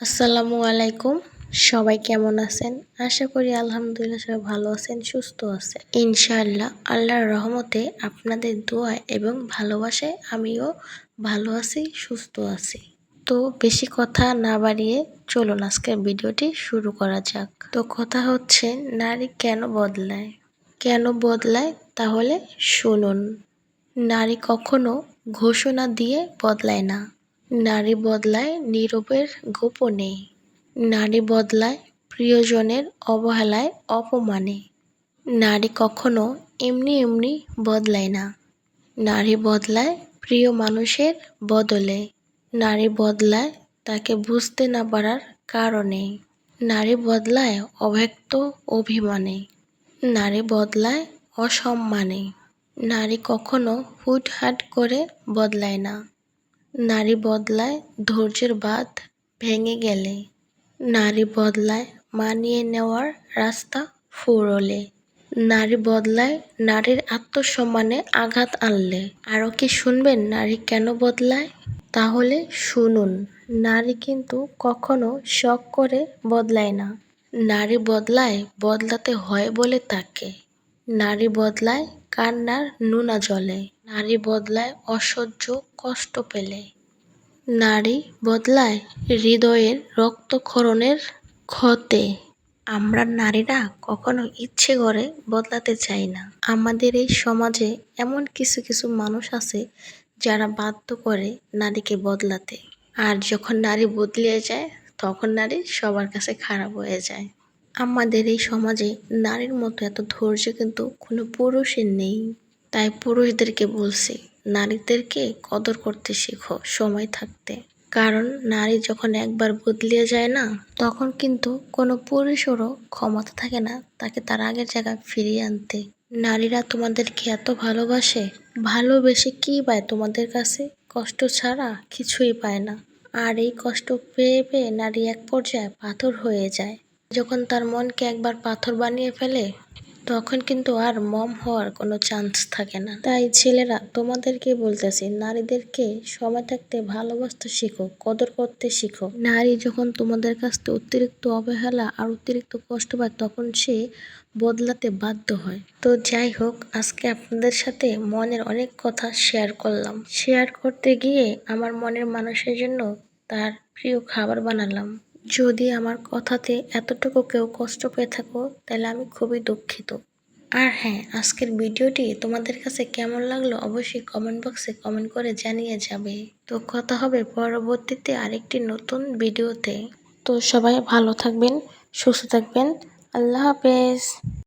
আসসালামু আলাইকুম। সবাই কেমন আছেন? আশা করি আলহামদুলিল্লাহ সবাই ভালো আছেন, সুস্থ আছেন। ইনশাআল্লাহ, আল্লাহর রহমতে আপনাদের দোয়া এবং ভালোবাসায় আমিও ভালো আছি, সুস্থ আছি। তো বেশি কথা না বাড়িয়ে চলুন আজকের ভিডিওটি শুরু করা যাক। তো কথা হচ্ছে, নারী কেন বদলায়? কেন বদলায়? তাহলে শুনুন। নারী কখনো ঘোষণা দিয়ে বদলায় না। নারী বদলায় নীরবের গোপনে। নারী বদলায় প্রিয়জনের অবহেলায় অপমানে। নারী কখনো এমনি এমনি বদলায় না। নারী বদলায় প্রিয় মানুষের বদলে। নারী বদলায় তাকে বুঝতে না পারার কারণে। নারী বদলায় অব্যক্ত অভিমানে। নারী বদলায় অসম্মানে। নারী কখনো হুটহাট করে বদলায় না। নারী বদলায় ধৈর্যের বাঁধ ভেঙে গেলে। নারী বদলায় মানিয়ে নেওয়ার রাস্তা ফুরলে। নারী বদলায় নারীর আত্মসম্মানে আঘাত আনলে। আরও কি শুনবেন নারী কেন বদলায়? তাহলে শুনুন, নারী কিন্তু কখনো শখ করে বদলায় না। নারী বদলায় বদলাতে হয় বলে তাকে। নারী বদলায় কান্নার নুনা জলে, নারী বদলায় অসহ্য কষ্ট পেলে। নারী বদলায় হৃদয়ের রক্তক্ষরণের ক্ষতে। আমরা নারীরা কখনো ইচ্ছে করে বদলাতে চাই না। আমাদের এই সমাজে এমন কিছু কিছু মানুষ আছে যারা বাধ্য করে নারীকে বদলাতে। আর যখন নারী বদলিয়ে যায়, তখন নারী সবার কাছে খারাপ হয়ে যায়। আমাদের এই সমাজে নারীর মতো এত ধৈর্য কিন্তু কোনো পুরুষের নেই। তাই পুরুষদেরকে বলছি, নারীদেরকে কদর করতে শেখো, সময় থাকতে। কারণ নারী যখন একবার বদলিয়ে যায় না, তখন কিন্তু কোনো পুরুষেরও ক্ষমতা থাকে না তাকে তার আগের জায়গায় ফিরিয়ে আনতে। নারীরা তোমাদেরকে এত ভালোবাসে, ভালোবেসে কী পায় তোমাদের কাছে? কষ্ট ছাড়া কিছুই পায় না। আর এই কষ্ট পেয়ে পেয়ে নারী এক পর্যায়ে পাথর হয়ে যায়। যখন তার মনকে একবার পাথর বানিয়ে ফেলে, তখন কিন্তু আর মম হওয়ার কোনো চান্স থাকে না। তাই ছেলেরা, তোমাদেরকে বলতেছি, নারীদেরকে সময় থাকতে ভালোবাসতে শিখো, কদর করতে শিখো। নারী যখন তোমাদের কাছ থেকে অতিরিক্ত অবহেলা আর অতিরিক্ত কষ্ট পায়, তখন সে বদলাতে বাধ্য হয়। তো যাই হোক, আজকে আপনাদের সাথে মনের অনেক কথা শেয়ার করলাম। শেয়ার করতে গিয়ে আমার মনের মানুষের জন্য তার প্রিয় খাবার বানালাম। যদি আমার কথাতে এতটুকু কেউ কষ্ট পেয়ে থাকো, তাহলে আমি খুবই দুঃখিত। আর হ্যাঁ আজকের ভিডিওটি তোমাদের কাছে কেমন লাগল অবশ্যই কমেন্ট বক্সে কমেন্ট করে জানিয়ে যাবে। তো কথা হবে পরবর্তীতে আরেকটি নতুন ভিডিওতে। তো সবাই ভালো থাকবেন, সুস্থ থাকবেন। আল্লাহ হাফেজ।